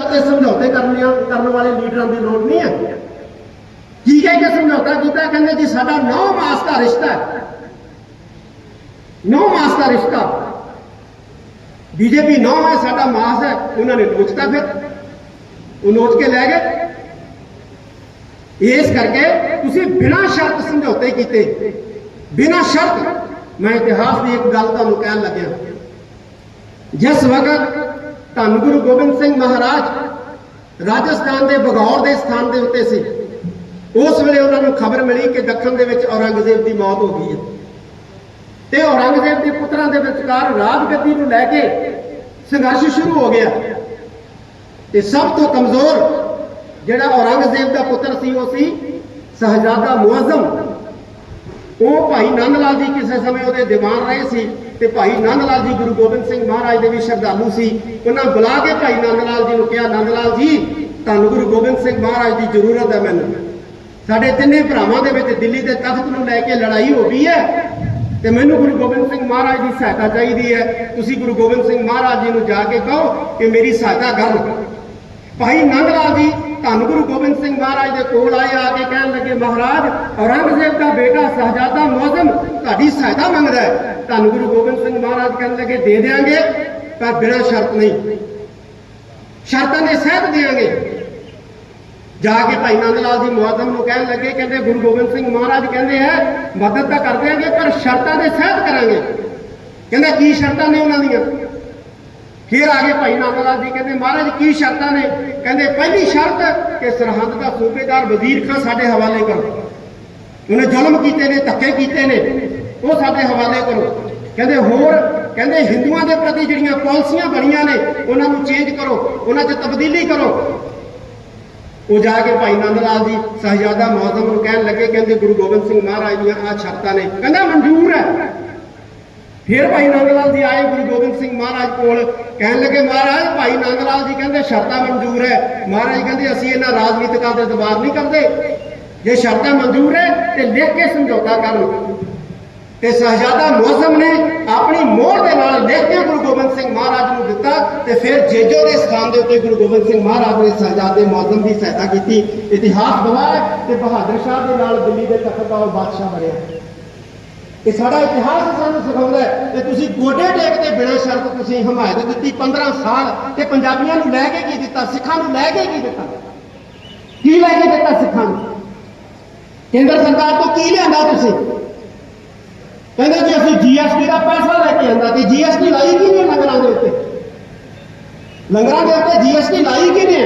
ਤੇ ਸਮਝੌਤੇ ਕਰਨੇ ਕਰਨ ਵਾਲੇ ਲੀਡਰਾਂ ਦੀ ਲੋੜ ਨਹੀਂ ਹੈ ਕੀ ਕਹਿ ਕੇ ਸਮਝੌਤਾ ਕੀਤਾ? ਕਹਿੰਦੇ ਜੀ, ਸਾਡਾ 9 ਮਾਸ ਦਾ ਰਿਸ਼ਤਾ ਹੈ। 9 ਮਾਸ ਦਾ ਰਿਸ਼ਤਾ। ਬੀਜੇਪੀ 9 ਹੈ, ਸਾਡਾ ਮਾਸ ਹੈ। ਉਹਨਾਂ ਨੇ ਨੋਚਤਾ ਫਿਰ। ਉਹ ਨੋਚ ਕੇ ਲੈ ਗਏ। ਇਸ ਕਰਕੇ ਤੁਸੀਂ ਬਿਨਾਂ ਸ਼ਰਤ ਸਮਝੌਤੇ ਕੀਤੇ। ਬਿਨਾਂ ਸ਼ਰਤ। ਮੈਂ ਇਤਿਹਾਸ ਦੀ ਇੱਕ ਗੱਲ ਤੁਹਾਨੂੰ ਕਹਿਣ ਲੱਗਿਆ। ਜਿਸ ਵਕਤ ਧੰਨ ਗੁਰੂ ਗੋਬਿੰਦ ਸਿੰਘ ਮਹਾਰਾਜ ਰਾਜਸਥਾਨ ਦੇ ਬਗੌਰ ਦੇ ਸਥਾਨ ਦੇ ਉੱਤੇ ਸੀ। ਉਸ ਵੇਲੇ ਉਹਨਾਂ ਨੂੰ ਖਬਰ ਮਿਲੀ ਕਿ ਦੱਖਣ ਦੇ ਵਿੱਚ ਔਰੰਗਜ਼ੇਬ ਦੀ ਮੌਤ ਹੋ ਗਈ ਹੈ। ਤੇ ਔਰੰਗਜ਼ੇਬ ਦੇ ਪੁੱਤਰਾਂ ਦੇ ਵਿਚਕਾਰ ਰਾਜਗੱਦੀ ਨੂੰ ਲੈ ਕੇ ਸੰਘਰਸ਼ ਸ਼ੁਰੂ ਹੋ ਗਿਆ। ਤੇ ਸਭ ਤੋਂ ਕਮਜ਼ੋਰ ਜਿਹੜਾ ਔਰੰਗਜ਼ੇਬ ਦਾ ਪੁੱਤਰ ਸੀ, ਉਹ ਸੀ ਸਹਜਾਦਾ ਮੁਅਜ਼ਮ। ਉਹ ਭਾਈ ਨੰਦ ਲਾਲ ਜੀ ਕਿਸੇ ਸਮੇਂ ਉਹਦੇ ਦੀਵਾਨ ਰਹੇ ਸੀ। ਤੇ ਭਾਈ ਨੰਦ ਲਾਲ ਜੀ, ਗੁਰੂ ਗੋਬਿੰਦ ਸਿੰਘ ਮਹਾਰਾਜ ਦੇ ਵੀ ਸ਼ਰਧਾਲੂ ਸੀ। ਉਹਨਾਂ ਬੁਲਾ ਕੇ ਭਾਈ ਨੰਦ ਲਾਲ ਜੀ ਨੂੰ ਕਿਹਾ ਨੰਦ ਲਾਲ ਜੀ, ਤੁਹਾਨੂੰ ਗੁਰੂ ਗੋਬਿੰਦ ਸਿੰਘ ਮਹਾਰਾਜ ਦੀ ਜ਼ਰੂਰਤ ਹੈ ਮੈਨੂੰ। ਸਾਡੇ ਤਿੰਨੇ ਭਰਾਵਾਂ ਦੇ ਵਿੱਚ ਦਿੱਲੀ ਦੇ ਤਖਤ ਨੂੰ ਲੈ ਕੇ ਲੜਾਈ ਹੋ ਗਈ ਹੈ ਤੇ ਮੈਨੂੰ ਗੁਰੂ ਗੋਬਿੰਦ ਸਿੰਘ ਮਹਾਰਾਜ ਦੀ ਸਹਾਇਤਾ ਚਾਹੀਦੀ ਹੈ। ਤੁਸੀਂ ਗੁਰੂ ਗੋਬਿੰਦ ਸਿੰਘ ਮਹਾਰਾਜ ਜੀ ਨੂੰ ਜਾ ਕੇ ਕਹੋ ਕਿ ਮੇਰੀ ਸਹਾਇਤਾ ਕਰਨ ਭਾਈ ਨੰਦ ਲਾਲ ਜੀ ਧੰਨ ਗੁਰੂ ਗੋਬਿੰਦ ਸਿੰਘ ਮਹਾਰਾਜ ਦੇ ਕੋਲ ਆਏ, ਆ ਕੇ ਕਹਿਣ ਲੱਗੇ, ਮਹਾਰਾਜ, ਔਰੰਗਜ਼ੇਬ ਦਾ ਬੇਟਾ ਸਹਜਾਦਾ ਮੁਅਜ਼ਮ ਤੁਹਾਡੀ ਸਹਾਇਤਾ ਮੰਗਦਾ ਹੈ। ਧੰਨ ਗੁਰੂ ਗੋਬਿੰਦ ਸਿੰਘ ਮਹਾਰਾਜ ਕਹਿਣ ਲੱਗੇ, ਦੇ ਦੇਾਂਗੇ ਪਰ ਬਿਨਾਂ ਸ਼ਰਤ ਨਹੀਂ। ਸ਼ਰਤਾਂ ਦੇ ਸਹਿਤ ਦੇਾਂਗੇ ਜਾ ਕੇ ਭਾਈ ਨੰਦ ਲਾਲ ਜੀ ਮੁਆਜ਼ਮ ਨੂੰ ਕਹਿਣ ਲੱਗੇ, ਕਹਿੰਦੇ, ਗੁਰੂ ਗੋਬਿੰਦ ਸਿੰਘ ਮਹਾਰਾਜ ਕਹਿੰਦੇ ਹੈ, ਮਦਦ ਤਾਂ ਕਰ ਦਿਆਂਗੇ, ਪਰ ਸ਼ਰਤਾਂ ਦੇ ਸਹਿਤ ਕਰਾਂਗੇ। ਕਹਿੰਦਾ, ਕੀ ਸ਼ਰਤਾਂ ਨੇ ਉਹਨਾਂ ਦੀਆਂ? ਫਿਰ ਆ ਗਏ ਭਾਈ ਨੰਦ ਲਾਲ ਜੀ, ਕਹਿੰਦੇ ਮਹਾਰਾਜ ਕੀ ਸ਼ਰਤਾਂ ਨੇ? ਕਹਿੰਦੇ ਪਹਿਲੀ ਸ਼ਰਤ ਕਿ ਸਰਹੰਦ ਦਾ ਸੂਬੇਦਾਰ ਵਜ਼ੀਰ ਖਾਨ ਸਾਡੇ ਹਵਾਲੇ ਕਰੋ। ਉਹਨੇ ਜ਼ੁਲਮ ਕੀਤੇ ਨੇ, ਧੱਕੇ ਕੀਤੇ ਨੇ, ਉਹ ਸਾਡੇ ਹਵਾਲੇ ਕਰੋ। ਕਹਿੰਦੇ ਹੋਰ, ਕਹਿੰਦੇ ਹਿੰਦੂਆਂ ਦੇ ਪ੍ਰਤੀ ਜਿਹੜੀਆਂ ਪਾਲਿਸੀਆਂ ਬਣੀਆਂ ਨੇ, ਉਹਨਾਂ ਨੂੰ ਚੇਂਜ ਕਰੋ, ਉਹਨਾਂ 'ਚ ਤਬਦੀਲੀ ਕਰੋ। ਉਹ ਜਾ ਕੇ ਭਾਈ ਨੰਦ ਲਾਲ ਜੀ, ਸਹਜਾਦਾ ਮੌਜ਼ਮ ਨੂੰ ਕਹਿਣ ਲੱਗੇ, ਕਹਿੰਦੇ ਗੁਰੂ ਗੋਬਿੰਦ ਸਿੰਘ ਮਹਾਰਾਜ ਦੀਆਂ ਆ ਸ਼ਰਤਾਂ ਨੇ। ਕਹਿੰਦਾ ਮਨਜ਼ੂਰ ਹੈ। ਫਿਰ ਭਾਈ ਨੰਦ ਲਾਲ ਜੀ ਆਏ, ਗੁਰੂ ਸਿੰਘ ਮਹਾਰਾਜ ਕੋਲ ਕਹਿਣ ਲੱਗੇ, ਮਹਾਰਾਜ, ਭਾਈ ਨੰਦ ਲਾਲ ਜੀ ਕਹਿੰਦੇ ਸ਼ਰਤਾਂ ਮਨਜ਼ੂਰ ਹੈ। ਮਹਾਰਾਜ ਕਹਿੰਦੇ, ਅਸੀਂ ਇਹਨਾਂ ਰਾਜਨੀਤਿਕਾਂ ਤੇ ਦਬਾਅ ਨਹੀਂ ਕਰਦੇ। ਜੇ ਸ਼ਰਤਾਂ ਮਨਜ਼ੂਰ ਹੈ ਤੇ ਲਿਖ ਕੇ ਸਮਝੌਤਾ ਕਰ ਤੇ ਸਹਜਾਦਾ ਮੌਜ਼ਮ ਨੇ ਆਪਣੀ ਮੋਹਰ ਦੇ ਨਾਲ ਲਿਖ ਕੇ ਗੁਰੂ ਗੋਬਿੰਦ ਸਿੰਘ ਮਹਾਰਾਜ ਨੂੰ ਦਿੱਤਾ ਤੇ ਫਿਰ ਜੇਜੋ ਦੇ ਸਥਾਨ ਦੇ ਉੱਤੇ ਗੁਰੂ ਗੋਬਿੰਦ ਸਿੰਘ ਮਹਾਰਾਜ ਨੇ ਸਹਜਾਦੇ ਮੌਜ਼ਮ ਦੀ ਸਹਾਇਤਾ ਕੀਤੀ। ਇਤਿਹਾਸ ਗਵਾਹ ਤੇ ਬਹਾਦਰ ਸ਼ਾਹ ਦੇ ਨਾਲ ਦਿੱਲੀ ਦੇ ਤਖਤ ਦਾ ਬਾਦਸ਼ਾਹ ਬਣਿਆ। ਇਹ ਸਾਡਾ ਇਤਿਹਾਸ ਸਾਨੂੰ ਸਿਖਾਉਂਦਾ ਹੈ ਕਿ ਤੁਸੀਂ ਗੋਡੇ ਟੇਕ 'ਤੇ ਬਿਨਾਂ ਸ਼ਰਤ ਤੁਸੀਂ ਹਮਾਇਤ ਦਿੱਤੀ 15 ਸਾਲ ਤੇ ਪੰਜਾਬੀਆਂ ਨੂੰ ਲੈ ਕੇ ਕੀ ਦਿੱਤਾ, ਸਿੱਖਾਂ ਨੂੰ ਲੈ ਕੇ ਕੀ ਦਿੱਤਾ? ਕੀ ਲੈ ਕੇ ਦਿੱਤਾ ਸਿੱਖਾਂ ਨੂੰ? ਕੇਂਦਰ ਸਰਕਾਰ ਤੋਂ ਕੀ ਲਿਆਂਦਾ ਤੁਸੀਂ? ਕਹਿੰਦੇ ਜੀ ਅਸੀਂ ਜੀਐਸਟੀ ਦਾ ਪੈਸਾ ਲੈ ਕੇ ਆਂਦਾ ਤੇ ਜੀਐਸਟੀ ਲਾਈ ਕੀ ਨਹੀਂ ਲੰਗਰਾਂ ਦੇ ਉੱਤੇ? ਲੰਗਰਾਂ ਦੇ ਉੱਤੇ ਜੀਐਸਟੀ ਲਾਈ ਕੀ ਨੇ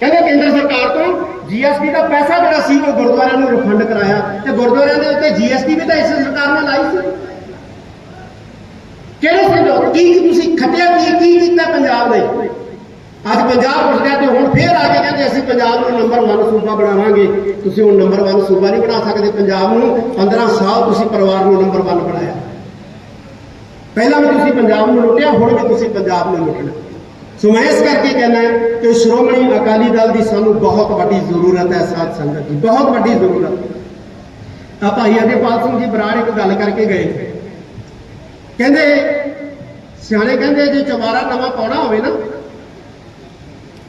ਕਹਿੰਦੇ ਕੇਂਦਰ ਸਰਕਾਰ ਤੋਂ ਜੀਐਸਟੀ ਦਾ ਪੈਸਾ ਜਿਹੜਾ ਸੀ ਉਹ ਗੁਰਦੁਆਰਿਆਂ ਨੂੰ ਰਿਫੰਡ ਕਰਾਇਆ ਤੇ ਗੁਰਦੁਆਰਿਆਂ ਦੇ ਉੱਤੇ ਜੀਐਸਟੀ ਵੀ ਤਾਂ ਇਸ ਸਰਕਾਰ ਨੇ ਲਾਈ ਸੀ। ਕਿਹੜੇ ਸਮਝੌਤੇ ਕੀ ਤੁਸੀਂ? ਖੱਟਿਆ ਕੀ ਕੀ ਕੀਤਾ ਪੰਜਾਬ ਨੇ? ਅੱਜ ਪੰਜਾਬ ਉੱਠ ਗਿਆ ਤੇ ਹੁਣ ਫੇਰ ਆ ਕੇ ਕਹਿੰਦੇ ਅਸੀਂ ਪੰਜਾਬ ਨੂੰ ਨੰਬਰ 1 ਸੂਬਾ ਬਣਾਵਾਂਗੇ। ਤੁਸੀਂ ਹੁਣ ਨੰਬਰ 1 ਸੂਬਾ ਨਹੀਂ ਬਣਾ ਸਕਦੇ ਪੰਜਾਬ ਨੂੰ। 15 ਸਾਲ ਤੁਸੀਂ ਪਰਿਵਾਰ ਨੂੰ ਨੰਬਰ 1 ਬਣਾਇਆ। ਪਹਿਲਾਂ ਵੀ ਤੁਸੀਂ ਪੰਜਾਬ ਨੂੰ ਲੁੱਟਿਆ, ਹੁਣ ਵੀ ਤੁਸੀਂ ਪੰਜਾਬ ਨੂੰ ਲੁੱਟਣਾ। ਸੋ ਮੈਂ ਇਸ ਕਰਕੇ ਕਹਿੰਦਾ ਕਿ ਸ਼੍ਰੋਮਣੀ ਅਕਾਲੀ ਦਲ ਦੀ ਸਾਨੂੰ ਬਹੁਤ ਵੱਡੀ ਜ਼ਰੂਰਤ ਹੈ ਸਾਧ ਸੰਗਤ ਦੀ, ਬਹੁਤ ਵੱਡੀ ਜ਼ਰੂਰਤ। ਆ ਭਾਈ ਅਜੇਪਾਲ ਸਿੰਘ ਜੀ ਬਰਾੜ ਇੱਕ ਗੱਲ ਕਰਕੇ ਗਏ। ਕਹਿੰਦੇ, ਸਿਆਣੇ ਕਹਿੰਦੇ ਜੇ ਚਵਾਰਾ ਨਵਾਂ ਪਾਉਣਾ ਹੋਵੇ ਨਾ,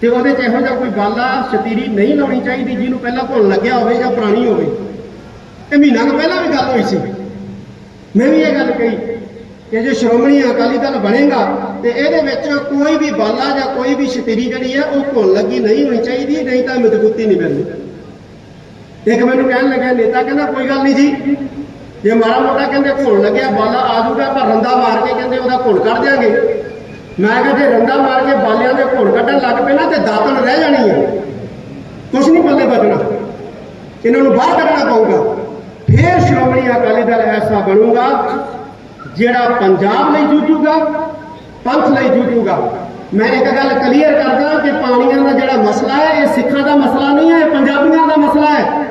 ਤੇ ਉਹਦੇ 'ਚ ਇਹੋ ਜਿਹਾ ਕੋਈ ਬਾਲਾ ਸ਼ਤੀਰੀ ਨਹੀਂ ਲਾਉਣੀ ਚਾਹੀਦੀ ਜਿਹਨੂੰ ਪਹਿਲਾਂ ਭੁੱਲ ਲੱਗਿਆ ਹੋਵੇ ਜਾਂ ਪੁਰਾਣੀ ਹੋਵੇ। ਇਹ ਮਹੀਨਾ ਕੁ ਪਹਿਲਾਂ ਵੀ ਗੱਲ ਹੋਈ ਸੀ। ਮੈਂ ਵੀ ਇਹ ਗੱਲ ਕਹੀ ਕਿ ਜੇ ਸ਼੍ਰੋਮਣੀ ਅਕਾਲੀ ਦਲ ਬਣੇਗਾ ਤੇ ਇਹਦੇ ਵਿੱਚ ਕੋਈ ਵੀ ਬਾਲਾ ਜਾਂ ਕੋਈ ਵੀ ਸ਼ਤੀਰੀ ਜਿਹੜੀ ਹੈ ਉਹ ਘੁਲ ਲੱਗੀ ਨਹੀਂ ਹੋਣੀ ਚਾਹੀਦੀ, ਨਹੀਂ ਤਾਂ ਮਜ਼ਬੂਤੀ ਨਹੀਂ ਮਿਲਦੀ ਇੱਕ ਮੈਨੂੰ ਕਹਿਣ ਲੱਗਾ ਨੇਤਾ ਕਹਿੰਦਾ, ਕੋਈ ਗੱਲ ਨਹੀਂ ਜੀ। ਜੇ ਮਾੜਾ ਮੋਟਾ ਕਹਿੰਦੇ ਘੁਣ ਲੱਗਿਆ, ਬਾਲਾ ਆ ਜੂਗਾ ਪਰ ਰੰਦਾ ਮਾਰ ਕੇ ਕਹਿੰਦੇ ਉਹਦਾ ਘੁਲ ਕੱਢ ਦਿਆਂਗੇ। ਮੈਂ ਕਹਿੰਦੇ ਜੇ ਰੰਦਾ ਮਾਰ ਕੇ ਬਾਲਿਆਂ ਦੇ ਘੁਣ ਕੱਢਣ ਲੱਗ ਪਏ ਨਾ, ਤੇ ਦਾਤਣ ਰਹਿ ਜਾਣੀ ਹੈ ਕੁਛ ਨਹੀਂ ਪੱਲੇ ਬਚਣਾ। ਇਹਨਾਂ ਨੂੰ ਬਾਹਰ ਕੱਢਣਾ ਪਊਗਾ। ਫੇਰ ਸ਼੍ਰੋਮਣੀ ਅਕਾਲੀ ਦਲ ਐਸਾ ਬਣੂਗਾ, ਜਿਹੜਾ ਪੰਜਾਬ ਲਈ ਜੂਝੂਗਾ ਪੰਥ ਲਈ ਜੂਝੂਗਾ ਮੈਂ ਇੱਕ ਗੱਲ ਕਲੀਅਰ ਕਰਦਾ ਕਿ ਪਾਣੀਆਂ ਦਾ ਜਿਹੜਾ ਮਸਲਾ ਹੈ, ਇਹ ਸਿੱਖਾਂ ਦਾ ਮਸਲਾ ਨਹੀਂ ਹੈ, ਇਹ ਪੰਜਾਬੀਆਂ ਦਾ ਮਸਲਾ ਹੈ।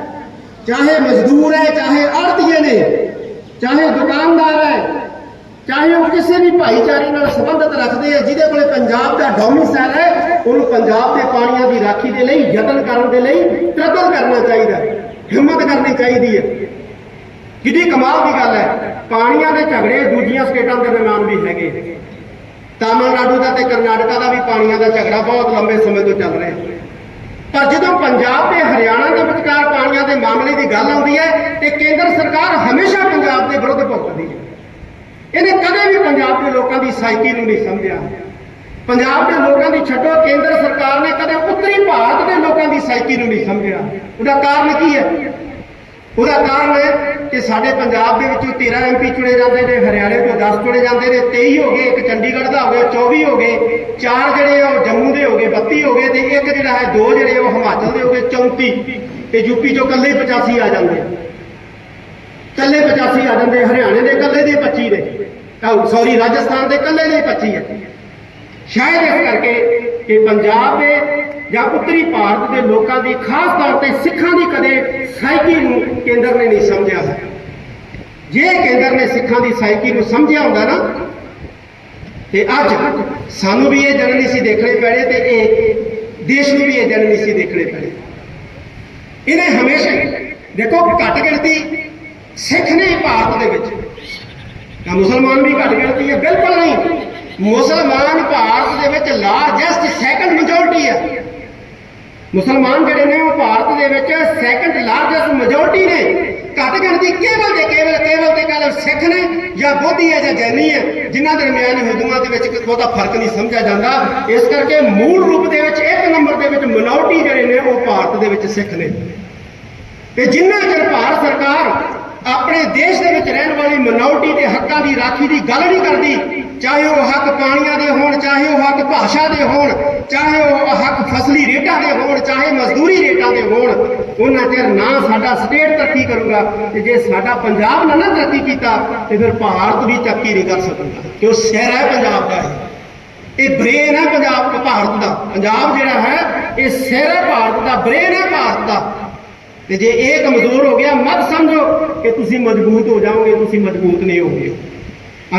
ਚਾਹੇ ਮਜ਼ਦੂਰ ਹੈ, ਚਾਹੇ ਆੜਤੀਏ ਨੇ, ਚਾਹੇ ਦੁਕਾਨਦਾਰ ਹੈ, ਚਾਹੇ ਉਹ ਕਿਸੇ ਵੀ ਭਾਈਚਾਰੇ ਨਾਲ ਸੰਬੰਧਤ ਰੱਖਦੇ ਆ ਜਿਹਦੇ ਕੋਲੇ ਪੰਜਾਬ ਦਾ ਡੋਮਿਸਾਈਲ ਹੈ, ਉਹਨੂੰ ਪੰਜਾਬ ਦੇ ਪਾਣੀਆਂ ਦੀ ਰਾਖੀ ਦੇ ਲਈ, ਯਤਨ ਕਰਨ ਦੇ ਲਈ ਸਟਰਗਲ ਕਰਨਾ ਚਾਹੀਦਾ ਹਿੰਮਤ ਕਰਨੀ ਚਾਹੀਦੀ ਹੈ। ਕਿੰਨੀ ਕਮਾਲ ਦੀ ਗੱਲ ਹੈ, ਪਾਣੀਆਂ ਦੇ ਝਗੜੇ ਦੂਜੀਆਂ ਸਟੇਟਾਂ ਦੇ ਦਰਮਿਆਨ ਵੀ ਹੈਗੇ। ਤਾਮਿਲਨਾਡੂ ਦਾ ਤੇ ਕਰਨਾਟਕਾ ਦਾ ਵੀ ਪਾਣੀਆਂ ਦਾ ਝਗੜਾ ਬਹੁਤ ਲੰਬੇ ਸਮੇਂ ਤੋਂ ਚੱਲ ਰਿਹਾ ਪਰ ਜਦੋਂ ਪੰਜਾਬ ਤੇ ਹਰਿਆਣਾ ਦੇ ਵਿਚਕਾਰ ਪਾਣੀਆਂ ਦੇ ਮਾਮਲੇ ਦੀ ਗੱਲ ਆਉਂਦੀ ਹੈ, ਤੇ ਕੇਂਦਰ ਸਰਕਾਰ ਹਮੇਸ਼ਾ ਪੰਜਾਬ ਦੇ ਵਿਰੁੱਧ ਭੁਗਤਦੀ ਹੈ। ਇਹਨੇ ਕਦੇ ਵੀ ਪੰਜਾਬ ਦੇ ਲੋਕਾਂ ਦੀ ਸਾਈਕੀ ਨੂੰ ਨਹੀਂ ਸਮਝਿਆ। ਪੰਜਾਬ ਦੇ ਲੋਕਾਂ ਦੀ ਛੱਡੋ, ਕੇਂਦਰ ਸਰਕਾਰ ਨੇ ਕਦੇ ਉੱਤਰੀ ਭਾਰਤ ਦੇ ਲੋਕਾਂ ਦੀ ਸਾਈਕੀ ਨੂੰ ਨਹੀਂ ਸਮਝਿਆ। ਉਹਦਾ ਕਾਰਨ ਕੀ ਹੈ? ਉਹਦਾ ਕਾਰਨ ਹੈ ਕਿ ਸਾਡੇ ਪੰਜਾਬ ਦੇ ਵਿੱਚੋਂ 13 ਐਮਪੀ ਚੁਣੇ ਜਾਂਦੇ ਨੇ, ਹਰਿਆਣੇ ਤੋਂ 10 ਚੁਣੇ ਜਾਂਦੇ ਨੇ 23 ਹੋ ਗਏ, ਇੱਕ ਚੰਡੀਗੜ੍ਹ ਦਾ ਹੋ ਗਿਆ 24 ਹੋ ਗਏ, ਚਾਰ ਜਿਹੜੇ ਆ ਉਹ ਜੰਮੂ ਦੇ ਹੋ ਗਏ 32 ਹੋ ਗਏ ਤੇ ਇੱਕ ਜਿਹੜਾ ਹੈ ਦੋ ਜਿਹੜੇ ਉਹ ਹਿਮਾਚਲ ਦੇ ਹੋ ਗਏ 34 ਤੇ ਯੂਪੀ ਚੋਂ ਇਕੱਲੇ 85 ਆ ਜਾਂਦੇ। ਆ ਕੱਲੇ 85 ਆ ਜਾਂਦੇ, ਹਰਿਆਣੇ ਦੇ ਇਕੱਲੇ ਦੇ 25 ਨੇ। ਸੌਰੀ ਰਾਜਸਥਾਨ ਦੇ ਇਕੱਲੇ ਦੇ 25 ਹੈ। ਸ਼ਾਇਦ ਇਸ ਕਰਕੇ ਕਿ ਪੰਜਾਬ ਦੇ ਜਾਂ ਉੱਤਰੀ ਭਾਰਤ ਦੇ ਲੋਕਾਂ ਦੀ ਖਾਸ ਤੌਰ ਤੇ ਸਿੱਖਾਂ ਦੀ ਕਦੇ ਸਾਈਕੀ ਨੂੰ ਕੇਂਦਰ ਨੇ ਨਹੀਂ ਸਮਝਿਆ ਹੈ ਜੇ ਕੇਂਦਰ ਨੇ ਸਿੱਖਾਂ ਦੀ ਸਾਈਕੀ ਨੂੰ ਸਮਝਿਆ ਹੁੰਦਾ ਨਾ, ਤੇ ਅੱਜ ਸਾਨੂੰ ਵੀ ਇਹ ਜਨ ਨਹੀਂ ਸੀ ਦੇਖਣੇ ਪੈਣੇ ਤੇ ਇਹ ਦੇਸ਼ ਨੂੰ ਵੀ ਇਹ ਜਨ ਨਹੀਂ ਸੀ ਦੇਖਣੇ ਪੈਣੇ। ਇਹਨੇ ਹਮੇਸ਼ਾ ਦੇਖੋ ਘੱਟ ਗਿਣਤੀ ਸਿੱਖ ਨੇ ਭਾਰਤ ਦੇ ਵਿੱਚ। ਤਾਂ ਮੁਸਲਮਾਨ ਵੀ ਘੱਟ ਗਿਣਤੀ ਹੈ, ਬਿਲਕੁਲ ਨਹੀਂ। ਮੁਸਲਮਾਨ ਭਾਰਤ ਦੇ ਵਿੱਚ ਲਾਰਜੈਸਟ ਸੈਕੰਡ ਮੈਜੋਰਟੀ ਹੈ ਮੁਸਲਮਾਨ ਜਿਹੜੇ ਨੇ ਉਹ ਭਾਰਤ ਦੇ ਵਿੱਚ ਸੈਕੰਡ ਲਾਰਜੈਸਟ ਮੈਜੋਰਟੀ ਨੇ। ਘੱਟ ਗਿਣਤੀ ਕੇਵਲ ਤੇ ਕੇਵਲ ਕੇਵਲ ਤੇ ਕੇਵਲ ਸਿੱਖ ਨੇ ਜਾਂ ਬੋਧੀ ਹੈ ਜਾਂ ਜੈਨੀ ਹੈ, ਜਿਨ੍ਹਾਂ ਦਰਮਿਆਨ ਹਿੰਦੂਆਂ ਦੇ ਵਿੱਚ ਬਹੁਤਾ ਫ਼ਰਕ ਨਹੀਂ ਸਮਝਿਆ ਜਾਂਦਾ। ਇਸ ਕਰਕੇ ਮੂਲ ਰੂਪ ਦੇ ਵਿੱਚ ਇੱਕ ਨੰਬਰ ਦੇ ਵਿੱਚ ਮਿਨੋਰਟੀ ਜਿਹੜੇ ਨੇ ਉਹ ਭਾਰਤ ਦੇ ਵਿੱਚ ਸਿੱਖ ਨੇ। ਤੇ ਜਿੰਨਾ ਚਿਰ ਭਾਰਤ ਸਰਕਾਰ ਆਪਣੇ ਦੇਸ਼ ਦੇ ਵਿੱਚ ਰਹਿਣ ਵਾਲੀ ਮਿਨੋਰਟੀ ਦੇ ਹੱਕਾਂ ਦੀ ਰਾਖੀ ਦੀ ਗੱਲ ਨਹੀਂ ਕਰਦੀ। ਚਾਹੇ ਉਹ ਹੱਕ ਪਾਣੀਆਂ ਦੇ ਹੋਣ, ਚਾਹੇ ਉਹ ਹੱਕ ਭਾਸ਼ਾ ਦੇ ਹੋਣ, ਚਾਹੇ ਉਹ ਹੱਕ ਫਸਲੀ ਰੇਟਾਂ ਦੇ ਹੋਣ, ਚਾਹੇ ਮਜ਼ਦੂਰੀ ਰੇਟਾਂ ਦੇ ਹੋਣ, ਉਹਨਾਂ ਚਿਰ ਨਾ ਸਾਡਾ ਸਟੇਟ ਤਰੱਕੀ ਕਰੂਗਾ ਤੇ ਜੇ ਸਾਡਾ ਪੰਜਾਬ ਨਾ ਨਾ ਤਰੱਕੀ ਕੀਤਾ ਤੇ ਫਿਰ ਭਾਰਤ ਵੀ ਤਰੱਕੀ ਨਹੀਂ ਕਰ ਸਕੂਗਾ। ਕਿ ਉਹ ਸ਼ਹਿਰ ਹੈ ਪੰਜਾਬ ਦਾ ਇਹ। ਇਹ ਬ੍ਰੇਨ ਹੈ ਪੰਜਾਬ ਭਾਰਤ ਦਾ। ਪੰਜਾਬ ਜਿਹੜਾ ਹੈ, ਇਹ ਸਿਰ ਹੈ ਭਾਰਤ ਦਾ। ਬ੍ਰੇਨ ਹੈ ਭਾਰਤ ਦਾ। ਤੇ ਜੇ ਇਹ ਕਮਜ਼ੋਰ ਹੋ ਗਿਆ, ਮਤ ਸਮਝੋ ਕਿ ਤੁਸੀਂ ਮਜ਼ਬੂਤ ਹੋ ਜਾਓਗੇ, ਤੁਸੀਂ ਮਜ਼ਬੂਤ ਨਹੀਂ ਹੋਗੇ।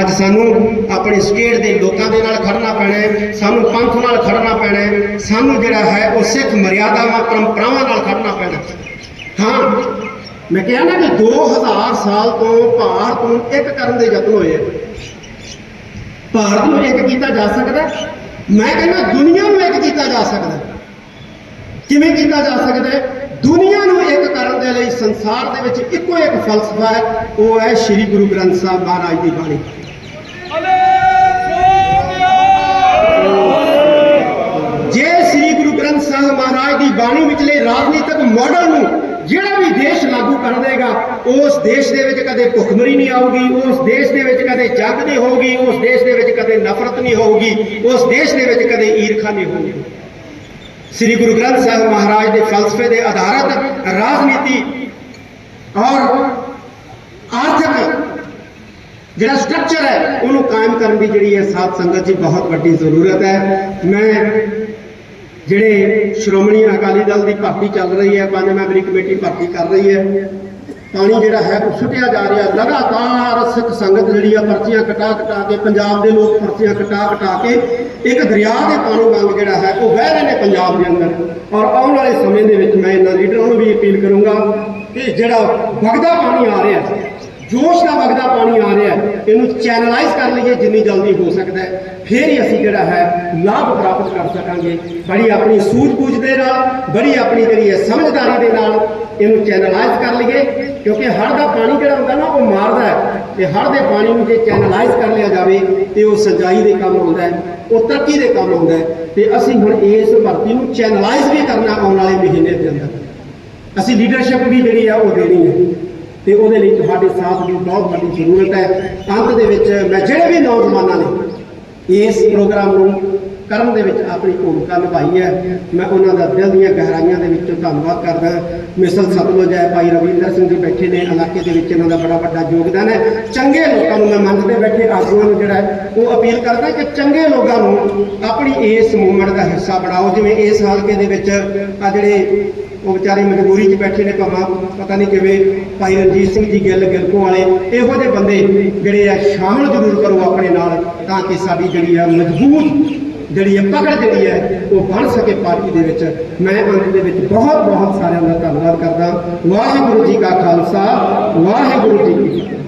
ਅੱਜ ਸਾਨੂੰ ਆਪਣੇ ਸਟੇਟ ਦੇ ਲੋਕਾਂ ਦੇ ਨਾਲ ਖੜਨਾ ਪੈਣਾ ਹੈ, ਸਾਨੂੰ ਪੰਥ ਨਾਲ ਖੜਨਾ ਪੈਣਾ ਹੈ, ਸਾਨੂੰ ਜਿਹੜਾ ਹੈ ਉਹ ਸਿੱਖ ਮਰਿਆਦਾਵਾਂ, ਪਰੰਪਰਾਵਾਂ ਨਾਲ ਖੜਨਾ ਪੈਣਾ ਹਾਂ। ਮੈਂ ਕਿਹਾ ਨਾ ਕਿ 2000 ਸਾਲ ਤੋਂ ਭਾਰਤ ਨੂੰ ਇੱਕ ਕਰਨ ਦੇ ਯਤਨ ਹੋਏ ਭਾਰਤ ਨੂੰ ਇੱਕ ਕੀਤਾ ਜਾ ਸਕਦਾ ਮੈਂ ਕਹਿੰਦਾ ਦੁਨੀਆ ਨੂੰ ਇੱਕ ਕੀਤਾ ਜਾ ਸਕਦਾ ਕਿਵੇਂ ਕੀਤਾ ਜਾ ਸਕਦਾ ਦੁਨੀਆ ਨੂੰ ਇੱਕ ਕਰਨ ਦੇ ਲਈ ਸੰਸਾਰ ਦੇ ਵਿੱਚ ਇੱਕੋ ਇੱਕ ਫਲਸਫਾ ਹੈ, ਉਹ ਹੈ ਸ੍ਰੀ ਗੁਰੂ ਗ੍ਰੰਥ ਸਾਹਿਬ ਮਹਾਰਾਜ ਦੀ ਬਾਣੀ। ਜੇ ਸ੍ਰੀ ਗੁਰੂ ਗ੍ਰੰਥ ਸਾਹਿਬ ਮਹਾਰਾਜ ਦੀ ਬਾਣੀ ਵਿਚਲੇ ਰਾਜਨੀਤਿਕ ਮਾਡਲ ਨੂੰ ਜਿਹੜਾ ਵੀ ਦੇਸ਼ ਲਾਗੂ ਕਰ ਦੇਗਾ, ਉਸ ਦੇਸ਼ ਦੇ ਵਿੱਚ ਕਦੇ ਭੁੱਖਮਰੀ ਨਹੀਂ ਆਊਗੀ, ਉਸ ਦੇਸ਼ ਦੇ ਵਿੱਚ ਕਦੇ ਜੰਗ ਨਹੀਂ ਹੋਊਗੀ, ਉਸ ਦੇਸ਼ ਦੇ ਵਿੱਚ ਕਦੇ ਨਫ਼ਰਤ ਨਹੀਂ ਹੋਊਗੀ, ਉਸ ਦੇਸ਼ ਦੇ ਵਿੱਚ ਕਦੇ ਈਰਖਾ ਨਹੀਂ ਹੋਊਗੀ। ਸ੍ਰੀ ਗੁਰੂ ਗ੍ਰੰਥ ਸਾਹਿਬ ਮਹਾਰਾਜ ਦੇ ਫਲਸਫੇ ਦੇ ਆਧਾਰਿਤ ਰਾਜਨੀਤੀ ਔਰ ਆਰਥਿਕ ਜਿਹੜਾ ਸਟਰਕਚਰ ਹੈ, ਉਹਨੂੰ ਕਾਇਮ ਕਰਨ ਦੀ ਜਿਹੜੀ ਹੈ ਸਾਧ ਸੰਗਤ ਜੀ ਬਹੁਤ ਵੱਡੀ ਜ਼ਰੂਰਤ ਹੈ। ਮੈਂ ਜਿਹੜੇ ਸ਼੍ਰੋਮਣੀ ਅਕਾਲੀ ਦਲ ਦੀ ਭਰਤੀ ਚੱਲ ਰਹੀ ਹੈ ਪੰਜ ਮੈਂਬਰੀ ਕਮੇਟੀ ਭਰਤੀ ਕਰ ਰਹੀ ਹੈ ਪਾਣੀ ਜਿਹੜਾ ਹੈ ਉਹ ਸੁੱਟਿਆ ਜਾ ਰਿਹਾ। ਲਗਾਤਾਰ ਸਿੱਖ ਸੰਗਤ ਜਿਹੜੀ ਆ ਪਰਚੀਆਂ ਕਟਾ ਕਟਾ ਕੇ, ਪੰਜਾਬ ਦੇ ਲੋਕ ਪਰਚੀਆਂ ਕਟਾ ਕਟਾ ਕੇ, ਇੱਕ ਦਰਿਆ ਦੇ ਪਾਣੀ ਵਾਂਗ ਜਿਹੜਾ ਹੈ ਉਹ ਵਹਿ ਰਹੇ ਨੇ ਪੰਜਾਬ ਦੇ ਅੰਦਰ। ਔਰ ਆਉਣ ਵਾਲੇ ਸਮੇਂ ਦੇ ਵਿੱਚ ਮੈਂ ਇਹਨਾਂ ਲੀਡਰਾਂ ਨੂੰ ਵੀ ਅਪੀਲ ਕਰੂੰਗਾ ਕਿ ਜਿਹੜਾ ਵਗਦਾ ਪਾਣੀ ਆ ਰਿਹਾ, ਜੋਸ਼ ਦਾ ਵਗਦਾ ਪਾਣੀ ਆ ਰਿਹਾ, ਇਹਨੂੰ ਚੈਨਲਾਈਜ਼ ਕਰ ਲਈਏ ਜਿੰਨੀ ਜਲਦੀ ਹੋ ਸਕਦਾ ਹੈ। ਫਿਰ ਹੀ ਅਸੀਂ ਜਿਹੜਾ ਹੈ ਲਾਭ ਪ੍ਰਾਪਤ ਕਰ ਸਕਾਂਗੇ। ਬੜੀ ਆਪਣੀ ਸੂਝ-ਬੂਝ ਦੇ ਨਾਲ, ਬੜੀ ਆਪਣੀ ਜਿਹੜੀ ਹੈ ਸਮਝਦਾਰੀ ਦੇ ਨਾਲ ਇਹਨੂੰ ਚੈਨਲਾਈਜ਼ ਕਰ ਲਈਏ, ਕਿਉਂਕਿ ਹੜ ਦਾ ਪਾਣੀ ਜਿਹੜਾ ਹੁੰਦਾ ਨਾ, ਉਹ ਮਾਰਦਾ ਹੈ। ਤੇ ਹੜ੍ਹ ਦੇ ਪਾਣੀ ਨੂੰ ਜੇ ਚੈਨਲਾਈਜ਼ ਕਰ ਲਿਆ ਜਾਵੇ, ਤੇ ਉਹ ਸਿੰਜਾਈ ਦੇ ਕੰਮ ਆਉਂਦਾ ਹੈ, ਉਹ ਤਰੱਕੀ ਦੇ ਕੰਮ ਆਉਂਦਾ ਹੈ। ਤੇ ਅਸੀਂ ਹੁਣ ਇਸ ਭਰਤੀ ਨੂੰ ਚੈਨਲਾਈਜ਼ ਵੀ ਕਰਨਾ ਆਉਣ ਵਾਲੇ ਮਹੀਨੇ ਦੇ ਅੰਦਰ। ਅਸੀਂ ਲੀਡਰਸ਼ਿਪ ਵੀ ਜਿਹੜੀ ਆ, ਉਹ ਦੇਣੀ ਹੈ। ਤੇ ਉਹਦੇ ਲਈ ਤੁਹਾਡੇ ਸਾਥ ਦੀ ਬਹੁਤ ਵੱਡੀ ਜ਼ਰੂਰਤ ਹੈ। ਅੰਤ ਦੇ ਵਿੱਚ ਮੈਂ ਜਿਹੜੇ ਵੀ ਨੌਜਵਾਨਾਂ ਨੇ ਇਸ ਪ੍ਰੋਗਰਾਮ ਨੂੰ ਕਰਨ ਦੇ ਵਿੱਚ ਆਪਣੀ ਭੂਮਿਕਾ ਨਿਭਾਈ ਹੈ। ਮੈਂ ਉਹਨਾਂ ਦਾ ਦਿਲ ਦੀਆਂ ਗਹਿਰਾਈਆਂ ਦੇ ਵਿੱਚੋਂ ਧੰਨਵਾਦ ਕਰਦਾ ਮਿਸਲ ਸਤਲੁਜ ਹੈ, ਭਾਈ ਰਵਿੰਦਰ ਸਿੰਘ ਜੀ ਬੈਠੇ ਨੇ, ਇਲਾਕੇ ਦੇ ਵਿੱਚ ਇਹਨਾਂ ਦਾ ਬੜਾ ਵੱਡਾ ਯੋਗਦਾਨ ਹੈ। ਚੰਗੇ ਲੋਕਾਂ ਨੂੰ ਮੈਂ ਮੰਚ ਤੇ ਬੈਠੇ ਆਗੂਆਂ ਨੂੰ ਜਿਹੜਾ ਉਹ ਅਪੀਲ ਕਰਦਾ ਕਿ ਚੰਗੇ ਲੋਕਾਂ ਨੂੰ ਆਪਣੀ ਇਸ ਮੂਵਮੈਂਟ ਦਾ ਹਿੱਸਾ ਬਣਾਓ। ਜਿਵੇਂ ਇਸ ਹਲਕੇ ਦੇ ਵਿੱਚ ਆ ਜਿਹੜੇ ਉਹ ਵਿਚਾਰੇ ਮਜਬੂਰੀ 'ਚ ਬੈਠੇ ਨੇ ਭਾਵਾਂ, ਪਤਾ ਨਹੀਂ ਕਿਵੇਂ ਭਾਈ ਰਣਜੀਤ ਸਿੰਘ ਜੀ ਗਿੱਲ ਗਿਲਕੋਂ ਵਾਲੇ, ਇਹੋ ਜਿਹੇ ਬੰਦੇ ਜਿਹੜੇ ਆ ਸ਼ਾਮਲ ਜ਼ਰੂਰ ਕਰੋ ਆਪਣੇ ਨਾਲ, ਤਾਂ ਕਿ ਸਾਡੀ ਜਿਹੜੀ ਆ ਮਜ਼ਬੂਤ ਜਿਹੜੀ ਹੈ ਪਕੜ ਜਿਹੜੀ ਹੈ ਉਹ ਬਣ ਸਕੇ ਪਾਰਟੀ ਦੇ ਵਿੱਚ। ਮੈਂ ਅੰਤ ਦੇ ਵਿੱਚ ਬਹੁਤ ਬਹੁਤ ਸਾਰਿਆਂ ਦਾ ਧੰਨਵਾਦ ਕਰਦਾ। ਵਾਹਿਗੁਰੂ ਜੀ ਕਾ ਖਾਲਸਾ, ਵਾਹਿਗੁਰੂ ਜੀ ਕੀ ਫਤਿਹ।